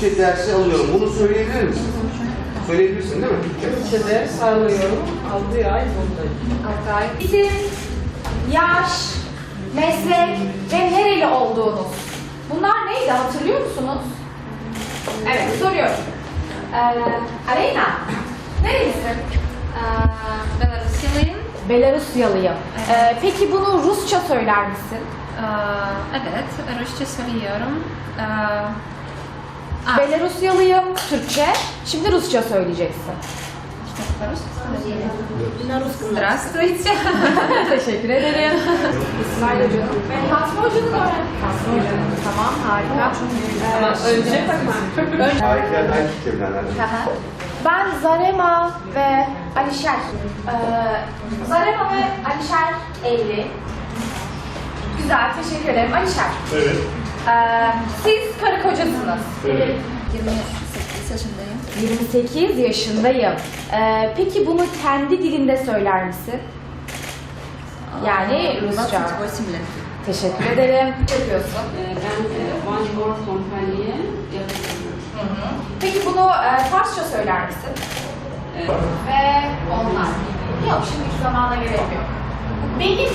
Türkçe dersi alıyorum. Bunu söyleyebilir misin? Söyleyebilirsin değil mi? Türkçe. Türkçe ders alıyorum. 6 ay buradayım. Okay. İsim, yaş, meslek ve nereli olduğunuz. Bunlar neydi hatırlıyor musunuz? Evet soruyorum. Ee, Aleyna, nerelisin? Ee, Belaruslıyım. Belarusyalıyım. Ee, peki bunu Rusça söyler misin? Ee, evet, Rusça söylüyorum. Ee, а, Belarusyalıyım Türkçe. Şimdi Rusça söyleyeceksin. Здравствуйте. Teşekkür ederim. İsmail Hoca'nın. Fatma Hoca'nın öğren. Fatma Hoca'nın. Tamam harika. Ama önce Harika erkek evlenenler. Aha. Ben Zarema ve Alişer. Ee, Zarema ve Alişer evli. Güzel, teşekkür ederim. Alişer. Evet. Ee, siz karı kocasınız. Evet. 28 yaşındayım. 28 yaşındayım. Ee, peki bunu kendi dilinde söyler misin? Yani Rusça. Teşekkür ederim. Ne yapıyorsun? Ee, ben e, Van Gogh Kompani'ye Peki bunu e, Farsça söyler misin? Ve onlar. Yok şimdi hiç zamana gerek yok. Benim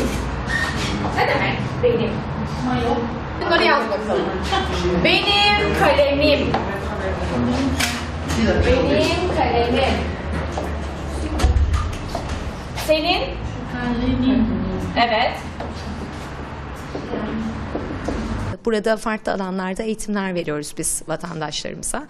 ne demek benim? Bunları yaz bakalım. Benim kalemim. Benim kalemim. Senin? Evet. Burada farklı alanlarda eğitimler veriyoruz biz vatandaşlarımıza.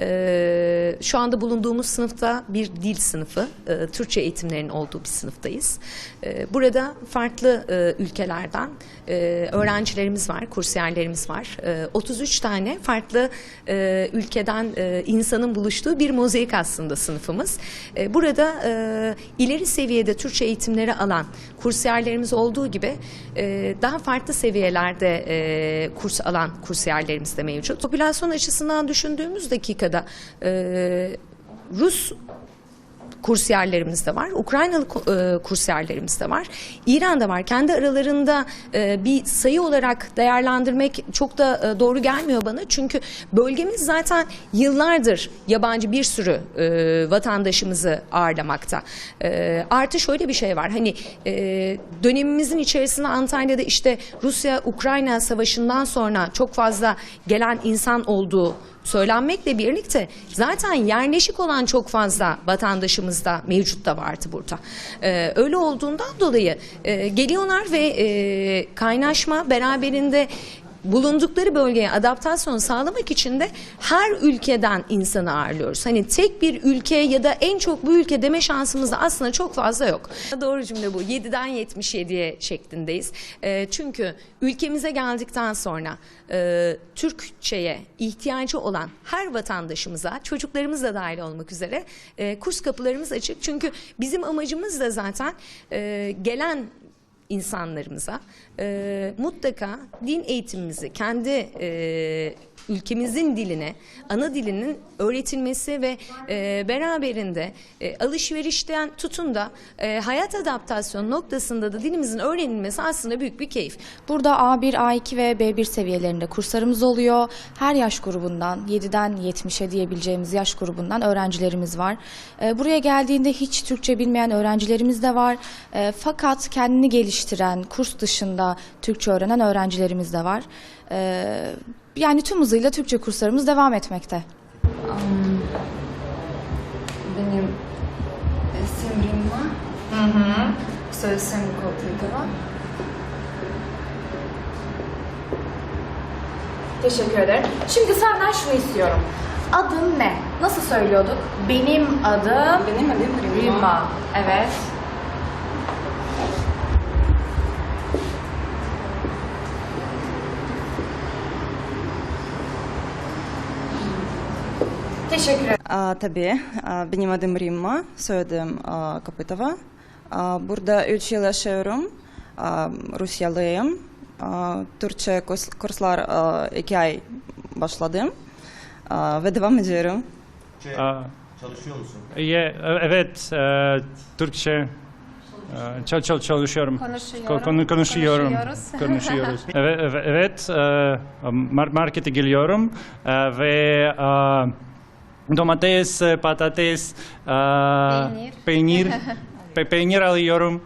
Ee, şu anda bulunduğumuz sınıfta bir dil sınıfı, e, Türkçe eğitimlerinin olduğu bir sınıftayız. Ee, burada farklı e, ülkelerden e, öğrencilerimiz var, kursiyerlerimiz var. Ee, 33 tane farklı e, ülkeden e, insanın buluştuğu bir mozaik aslında sınıfımız. Ee, burada e, ileri seviyede Türkçe eğitimleri alan kursiyerlerimiz olduğu gibi e, daha farklı seviyelerde e, kurs alan kursiyerlerimiz de mevcut. Popülasyon açısından düşündüğümüz dakikada e, Rus kursiyerlerimiz de var. Ukraynalı e, kursiyerlerimiz de var. İran'da var. Kendi aralarında e, bir sayı olarak değerlendirmek çok da e, doğru gelmiyor bana. Çünkü bölgemiz zaten yıllardır yabancı bir sürü e, vatandaşımızı ağırlamakta. E, artı şöyle bir şey var. Hani e, dönemimizin içerisinde Antalya'da işte Rusya-Ukrayna savaşından sonra çok fazla gelen insan olduğu söylenmekle birlikte zaten yerleşik olan çok fazla vatandaşımız da mevcut da vardı burada. Ee, öyle olduğundan dolayı e, geliyorlar ve e, kaynaşma beraberinde bulundukları bölgeye adaptasyon sağlamak için de her ülkeden insanı ağırlıyoruz. Hani tek bir ülke ya da en çok bu ülke deme şansımız da aslında çok fazla yok. Doğru cümle bu. 7'den 77'ye şeklindeyiz. Ee, çünkü ülkemize geldikten sonra e, Türkçe'ye ihtiyacı olan her vatandaşımıza, çocuklarımız da dahil olmak üzere e, kurs kapılarımız açık. Çünkü bizim amacımız da zaten e, gelen insanlarımıza. E, mutlaka din eğitimimizi kendi e, ülkemizin diline, ana dilinin öğretilmesi ve e, beraberinde e, alışverişten tutun da e, hayat adaptasyon noktasında da dilimizin öğrenilmesi aslında büyük bir keyif. Burada A1, A2 ve B1 seviyelerinde kurslarımız oluyor. Her yaş grubundan 7'den 70'e diyebileceğimiz yaş grubundan öğrencilerimiz var. Ee, Buraya geldiğinde hiç Türkçe bilmeyen öğrencilerimiz de var. Ee, Fakat kendini geliştiren, kurs dışında Türkçe öğrenen öğrencilerimiz de var. Ee, Yani tüm hızıyla Türkçe kurslarımız devam etmekte. Um, benim e, isim Rimma. Hı hı. Soy isim Koltrikova. Teşekkür ederim. Şimdi senden şunu istiyorum. Adın ne? Nasıl söylüyorduk? Benim adım... Benim adım Rimma. Rimma. Evet. Teşekkür ederim. Aa, tabii. Aa, benim adım Rimma, soyadım aa, Kapıtova. Aa, burada 3 yıl yaşıyorum. Aa, Rusyalıyım. Aa, Türkçe kurs- kurslar aa, 2 ay başladım. Aa, ve devam ediyorum. Aa, Çalışıyor musun? ye- evet, e, Türkçe Çal, çal, çalışıyorum. Konuşuyorum. Ko- konu- konuşuyorum. Konuşuyoruz. Konuşuyoruz. evet, evet, evet e, mar- markete geliyorum e, ve e, domates, e, patates, e, peynir, pe- peynir alıyorum.